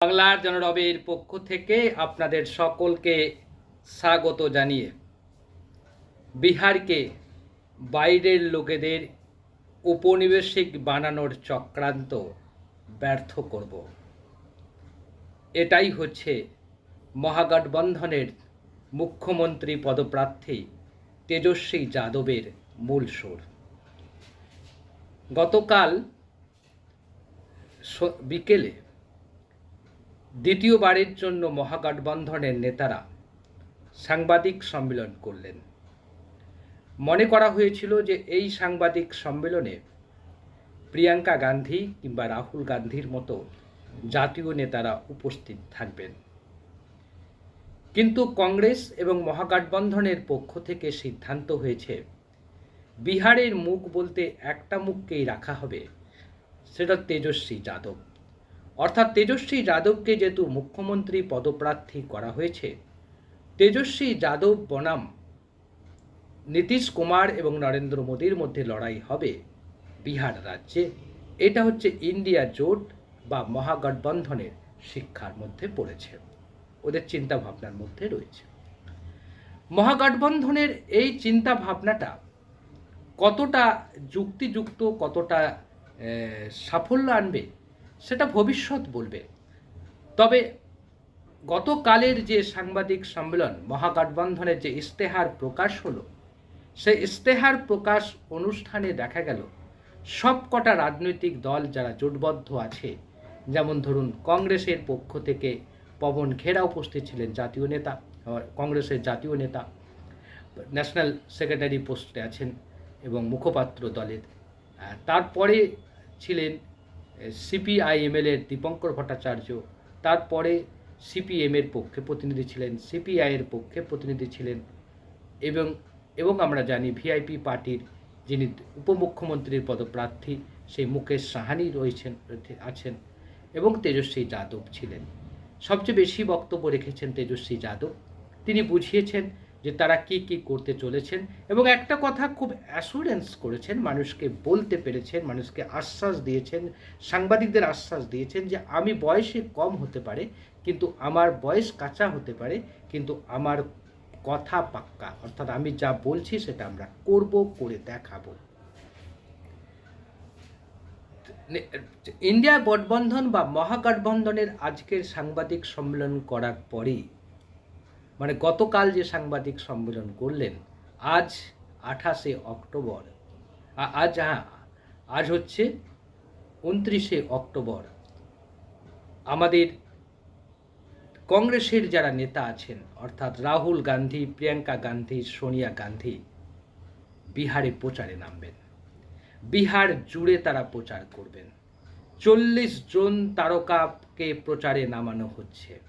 বাংলার জনরবের পক্ষ থেকে আপনাদের সকলকে স্বাগত জানিয়ে বিহারকে বাইরের লোকেদের উপনিবেশিক বানানোর চক্রান্ত ব্যর্থ করব। এটাই হচ্ছে মহাগঠবন্ধনের মুখ্যমন্ত্রী পদপ্রার্থী তেজস্বী যাদবের মূল সুর। গতকাল বিকেলে দ্বিতীয়বারের জন্য মহাগঠবন্ধনের নেতারা সাংবাদিক সম্মেলন করলেন। মনে করা হয়েছিল যে এই সাংবাদিক সম্মেলনে প্রিয়াঙ্কা গান্ধী কিংবা রাহুল গান্ধীর মতো জাতীয় নেতারা উপস্থিত থাকবেন। কিন্তু কংগ্রেস এবং মহাগঠবন্ধনের পক্ষ থেকে সিদ্ধান্ত হয়েছে, বিহারের মুখ বলতে একটা মুখকেই রাখা হবে, সেটা তেজস্বী যাদব। অর্থাৎ তেজস্বী যাদবকে যেহেতু মুখ্যমন্ত্রী পদপ্রার্থী করা হয়েছে, তেজস্বী যাদব বনাম নীতিশ কুমার এবং নরেন্দ্র মোদীর মধ্যে লড়াই হবে বিহার রাজ্যে। এটা হচ্ছে ইন্ডিয়া জোট বা মহাগঠবন্ধনের শিক্ষার মধ্যে পড়েছে। ওদের চিন্তা ভাবনার মধ্যে রয়েছে। মহাগঠবন্ধনের এই চিন্তা ভাবনাটা কতটা যুক্তিযুক্ত, কতটা সাফল্য আনবে সেটা ভবিষ্যৎ বলবে। তবে গতকালের যে সাংবাদিক সম্মেলন, মহাগঠবন্ধনের যে ইস্তেহার প্রকাশ হলো, সেই ইস্তেহার প্রকাশ অনুষ্ঠানে দেখা গেল, সবকটা রাজনৈতিক দল যারা জোটবদ্ধ আছে, যেমন ধরুন কংগ্রেসের পক্ষ থেকে পবন খেরা উপস্থিত ছিলেন জাতীয় নেতা কংগ্রেসের জাতীয় নেতা, ন্যাশনাল সেক্রেটারি পোস্টে আছেন এবং মুখপাত্র দলের। তারপরে ছিলেন সিপিআইএমএলের দীপঙ্কর ভট্টাচার্য তারপরে সিপিএমের পক্ষে প্রতিনিধি ছিলেন সিপিআইয়ের পক্ষে প্রতিনিধি ছিলেন এবং এবং আমরা জানি ভিআইপি পার্টির যিনি উপমুখ্যমন্ত্রীর পদপ্রার্থী সেই মুকেশ সাহানি রয়েছেন, আছেন এবং তেজস্বী যাদব ছিলেন। সবচেয়ে বেশি বক্তব্য রেখেছেন তেজস্বী যাদব। তিনি বুঝিয়েছেন যে তারা কি কি করতে চলেছেন এবং একটা কথা খুব অ্যাসুরেন্স করেছেন, মানুষকে বলতে পেরেছেন, মানুষকে আশ্বাস দিয়েছেন, সাংবাদিকদের আশ্বাস দিয়েছেন যে আমি বয়সে কম হতে পারে, কিন্তু আমার বয়স কাঁচা হতে পারে, কিন্তু আমার কথা পাক্কা। অর্থাৎ আমি যা বলছি সেটা আমরা করব, করে দেখাবো। ইন্ডিয়া গঠবন্ধন বা মহাগঠবন্ধনের আজকের সাংবাদিক সম্মেলন করার পরেই মানে গতকাল যে সাংবাদিক সম্মেলন করলেন, আজ আঠাশে অক্টোবর আজ হ্যাঁ আজ হচ্ছে উনত্রিশে অক্টোবর। আমাদের কংগ্রেসের যারা নেতা আছেন, অর্থাৎ রাহুল গান্ধী, প্রিয়াঙ্কা গান্ধী, সোনিয়া গান্ধী, বিহারে প্রচারে নামবেন। বিহার জুড়ে তারা প্রচার করবেন। চল্লিশ জন তারকাকে প্রচারে নামানো হচ্ছে।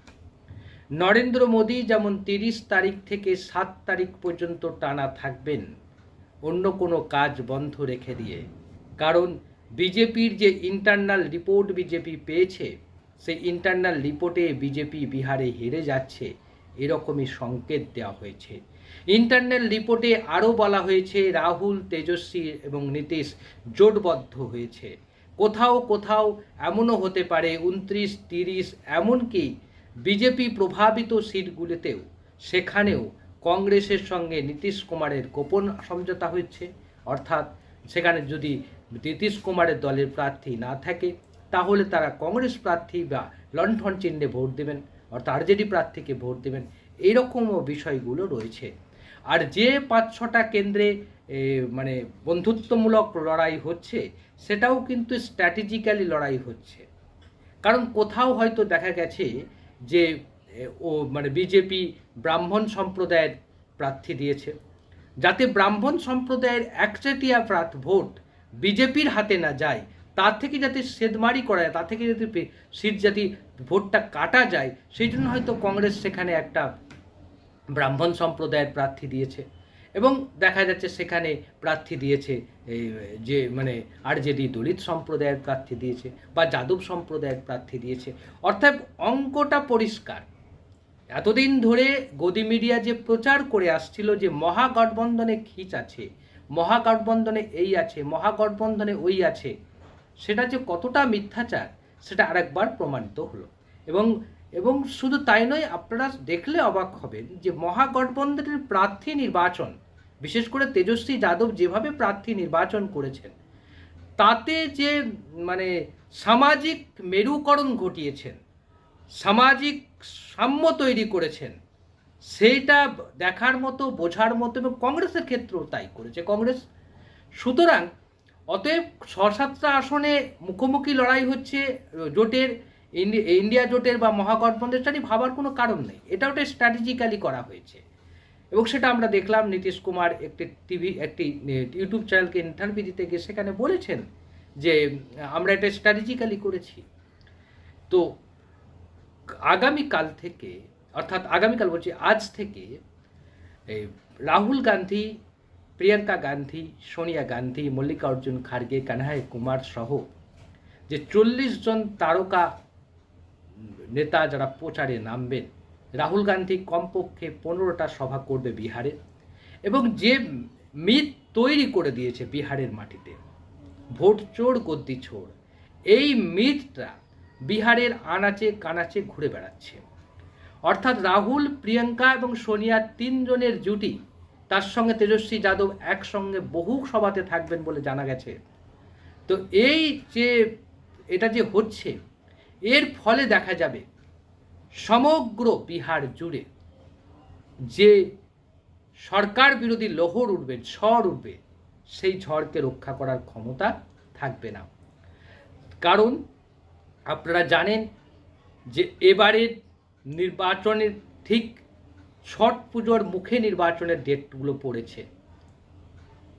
নরেন্দ্র মোদী যেমন তিরিশ তারিখ থেকে সাত তারিখ পর্যন্ত টানা থাকবেন, অন্য কোনো কাজ বন্ধ রেখে দিয়ে। কারণ বিজেপির যে ইন্টারনাল রিপোর্ট বিজেপি পেয়েছে, সেই ইন্টারনাল রিপোর্টে বিজেপি বিহারে হেরে যাচ্ছে, এরকমই সংকেত দেওয়া হয়েছে। ইন্টারনাল রিপোর্টে আরও বলা হয়েছে, রাহুল, তেজস্বী এবং নীতিশ জোটবদ্ধ হয়েছে। কোথাও কোথাও এমনও হতে পারে, উনত্রিশ, তিরিশ, এমনকি বিজেপি প্রভাবিত সিটগুলিতেও সেখানেও কংগ্রেসের সঙ্গে নীতিশ কুমারের গোপন সমঝোতা হচ্ছে অর্থাৎ সেখানে যদি নীতিশ কুমারের দলের প্রার্থী না থাকে, তাহলে তারা কংগ্রেস প্রার্থী বা লণ্ঠন চিহ্নে ভোট দেবেন, অর্থাৎ আরজেডি প্রার্থীকে ভোট দেবেন। এইরকমও বিষয়গুলো রয়েছে। আর যে পাঁচ ছটা কেন্দ্রে মানে বন্ধুত্বমূলক লড়াই হচ্ছে, সেটাও কিন্তু স্ট্র্যাটেজিক্যালি লড়াই হচ্ছে। কারণ কোথাও হয়তো দেখা গেছে যে ও মানে বিজেপি ব্রাহ্মণ সম্প্রদায়ের প্রার্থী দিয়েছে। যাতে ব্রাহ্মণ সম্প্রদায়ের একচেটিয়া প্রার্থ ভোট বিজেপির হাতে না যায়, তার থেকে যাতে সেদমারি করা যায়, তার থেকে যাতে সিট যাতে ভোটটা কাটা যায়, সেই জন্য হয়তো কংগ্রেস সেখানে একটা ব্রাহ্মণ সম্প্রদায়ের প্রার্থী দিয়েছে। এবং দেখা যাচ্ছে সেখানে প্রার্থী দিয়েছে যে মানে আর আরজেডি দলিত সম্প্রদায়ের প্রার্থী দিয়েছে বা যাদব সম্প্রদায়ের প্রার্থী দিয়েছে। অর্থাৎ অঙ্কটা পরিষ্কার। এতদিন ধরে গদি মিডিয়া যে প্রচার করে আসছিল যে মহাগঠবন্ধনে খিচ আছে, মহাগঠবন্ধনে এই আছে, মহাগঠবন্ধনে ওই আছে, সেটা যে কতটা মিথ্যাচার, সেটা আরেকবার প্রমাণিত হলো। এবং এবং শুধু তাই নয়, আপনারা দেখলে অবাক হবেন যে মহাগঠবন্ধনের প্রার্থী নির্বাচন, বিশেষ করে তেজস্বী যাদব যেভাবে প্রার্থী নির্বাচন করেছেন, তাতে যে মানে সামাজিক মেরুকরণ ঘটিয়েছেন, সামাজিক সাম্য তৈরি করেছেন, সেইটা দেখার মতো, বোঝার মতো এবং কংগ্রেসের ক্ষেত্রেও তাই করেছে কংগ্রেস। সুতরাং, অতএব ছ সাতটা আসনে মুখোমুখি লড়াই হচ্ছে, জোটের ইন্ডিয়া জোটের বা মহাগঠবন্ধনের সেটা ভাবার কোনো কারণ নেই। এটা ওটা স্ট্র্যাটেজিক্যালি করা হয়েছে। এবং সেটা আমরা দেখলাম নীতিশ কুমার একটি টিভি, একটি ইউটিউব চ্যানেলকে ইন্টারভিউ দিতে গিয়ে সেখানে বলেছেন যে, আমরা এটা স্ট্র্যাটেজিক্যালি করেছি। তো আগামীকাল থেকে, অর্থাৎ আগামীকাল বলছি আজ থেকে রাহুল গান্ধী, প্রিয়াঙ্কা গান্ধী, সোনিয়া গান্ধী, মল্লিকার্জুন খার্গে, কানহাই কুমার সহ যে চল্লিশ জন তারকা নেতা যারা প্রচারে নামবেন, রাহুল গান্ধী কমপক্ষে পনেরোটা সভা করবে বিহারে এবং যে মিথ তৈরি করে দিয়েছে বিহারের মাটিতে, ভোট চোর, গদ্দি ছোড় এই মিথটা বিহারের আনাচে কানাচে ঘুরে বেড়াচ্ছে। অর্থাৎ রাহুল, প্রিয়াঙ্কা এবং সোনিয়া তিনজনের জুটি, তার সঙ্গে তেজস্বী যাদব একসঙ্গে বহু সভাতে থাকবেন বলে জানা গেছে। তো এই যে, এটা যে হচ্ছে এর ফলে দেখা যাবে সমগ্র বিহার জুড়ে যে সরকার বিরোধী লোহর উঠবে, ঝড় উঠবে, সেই ঝড়কে রক্ষা করার ক্ষমতা থাকবে না। কারণ আপনারা জানেন যে এবারের নির্বাচনের ঠিক ছট পুজোর মুখে নির্বাচনের ডেটগুলো পড়েছে।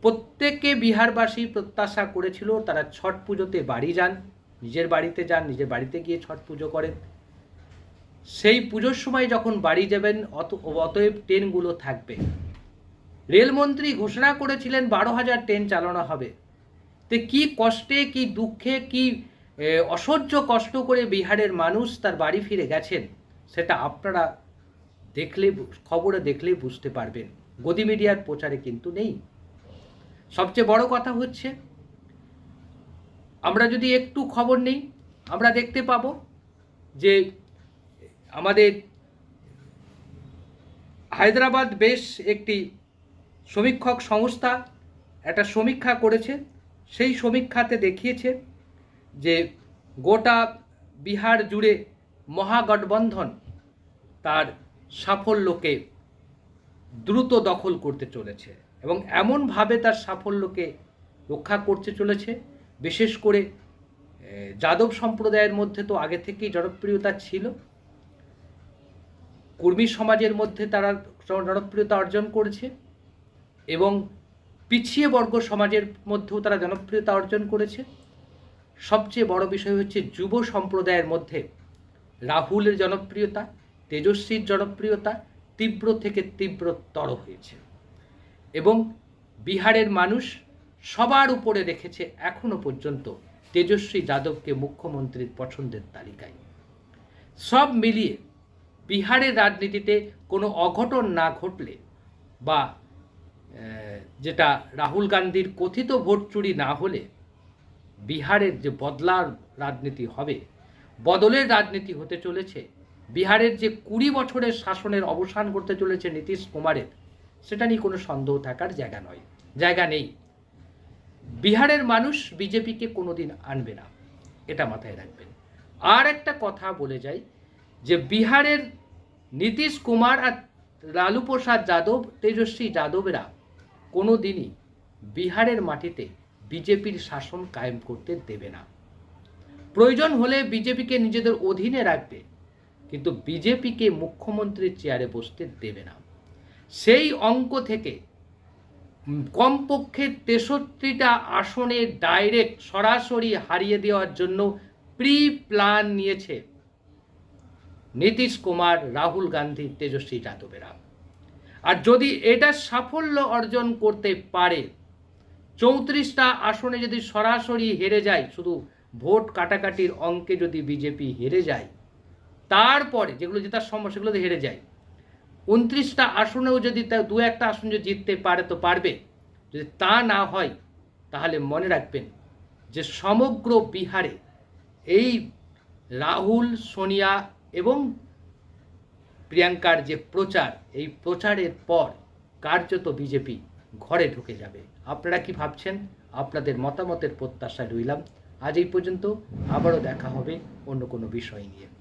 প্রত্যেকে বিহারবাসী প্রত্যাশা করেছিল তারা ছট পুজোতে বাড়ি যান। নিজের বাড়িতে যান, নিজের বাড়িতে গিয়ে ছট পুজো করেন। সেই পুজোর সময় যখন বাড়ি যাবেন, অত, অতএব ট্রেনগুলো থাকবে। রেলমন্ত্রী ঘোষণা করেছিলেন, বারো হাজার ট্রেন চালানো হবে। তো কি কষ্টে, কি দুঃখে, কি অসহ্য কষ্ট করে বিহারের মানুষ তার বাড়ি ফিরে গেছেন, সেটা আপনারা দেখলে, খবরে দেখলেই বুঝতে পারবেন। গদি মিডিয়ার প্রচারে কিন্তু নেই। সবচেয়ে বড় কথা হচ্ছে আমরা যদি একটু খবর নেই, আমরা দেখতে পাবো যে আমাদের হায়দ্রাবাদ বেশ একটি সমীক্ষক সংস্থা, একটা সমীক্ষা করেছে। সেই সমীক্ষাতে দেখিয়েছে যে গোটা বিহার জুড়ে মহাগঠবন্ধন তার সাফল্যকে দ্রুত দখল করতে চলেছে এবং এমনভাবে তার সাফল্যকে রক্ষা করতে চলেছে। বিশেষ করে যাদব সম্প্রদায়ের মধ্যে তো আগে থেকেই জনপ্রিয়তা ছিল। কর্মী সমাজের মধ্যে তারা জনপ্রিয়তা অর্জন করেছে এবং পিছিয়ে বর্গ সমাজের মধ্যেও তারা জনপ্রিয়তা অর্জন করেছে। সবচেয়ে বড় বিষয় হচ্ছে যুব সম্প্রদায়ের মধ্যে রাহুলের জনপ্রিয়তা, তেজস্বীর জনপ্রিয়তা তীব্র থেকে তীব্রতর হয়েছে। এবং বিহারের মানুষ সবার উপরে রেখেছে এখনও পর্যন্ত তেজস্বী যাদবকে মুখ্যমন্ত্রীর পছন্দের তালিকায়। সব মিলিয়ে বিহারের রাজনীতিতে কোনো অঘটন না ঘটলে বা যেটা রাহুল গান্ধীর কথিত ভোট চুরি না হলে বিহারের যে বদলার রাজনীতি হবে, বদলের রাজনীতি হতে চলেছে, বিহারের যে কুড়ি বছরের শাসনের অবসান করতে চলেছে নীতিশ কুমারের, সেটা নিয়ে কোনো সন্দেহ থাকার জায়গা নয়। জায়গা নেই। বিহারের মানুষ বিজেপিকে কোনোদিন আনবে না, এটা মাথায় রাখবেন। আর একটা কথা বলে যাই, যে বিহারের নীতিশ কুমার আর লালু প্রসাদ যাদব, তেজস্বী যাদবেরা কোনো দিনই বিহারের মাটিতে বিজেপির শাসন কায়েম করতে দেবে না। প্রয়োজন হলে বিজেপিকে নিজেদের অধীনে রাখবে, কিন্তু বিজেপিকে মুখ্যমন্ত্রীর চেয়ারে বসতে দেবে না। সেই অঙ্ক থেকে কমপক্ষে তেষট্টিটা আসনে ডাইরেক্ট সরাসরি হারিয়ে দেওয়ার জন্য প্রি প্ল্যান নিয়েছে নীতিশ কুমার, রাহুল গান্ধী, তেজস্বী যাদবেরা। আর যদি এটা সাফল্য অর্জন করতে পারে, চৌত্রিশটা আসনে যদি সরাসরি হেরে যায়, শুধু ভোট কাটাকাটির অঙ্কে যদি বিজেপি হেরে যায়, তারপরে যেগুলো জেতার সম্ভব সেগুলোতে হেরে যায় উনত্রিশটা আসনেও যদি তা দু একটা আসন যদি জিততে পারে তো পারবে। যদি তা না হয়, তাহলে মনে রাখবেন যে সমগ্র বিহারে এই রাহুল, সোনিয়া এবং প্রিয়াঙ্কার যে প্রচার, এই প্রচারের পর কার্যত বিজেপি ঘরে ঢুকে যাবে। আপনারা কি ভাবছেন? আপনাদের মতামতের প্রত্যাশায় রইলাম। আজ এই পর্যন্ত আবারও দেখা হবে অন্য কোনো বিষয় নিয়ে।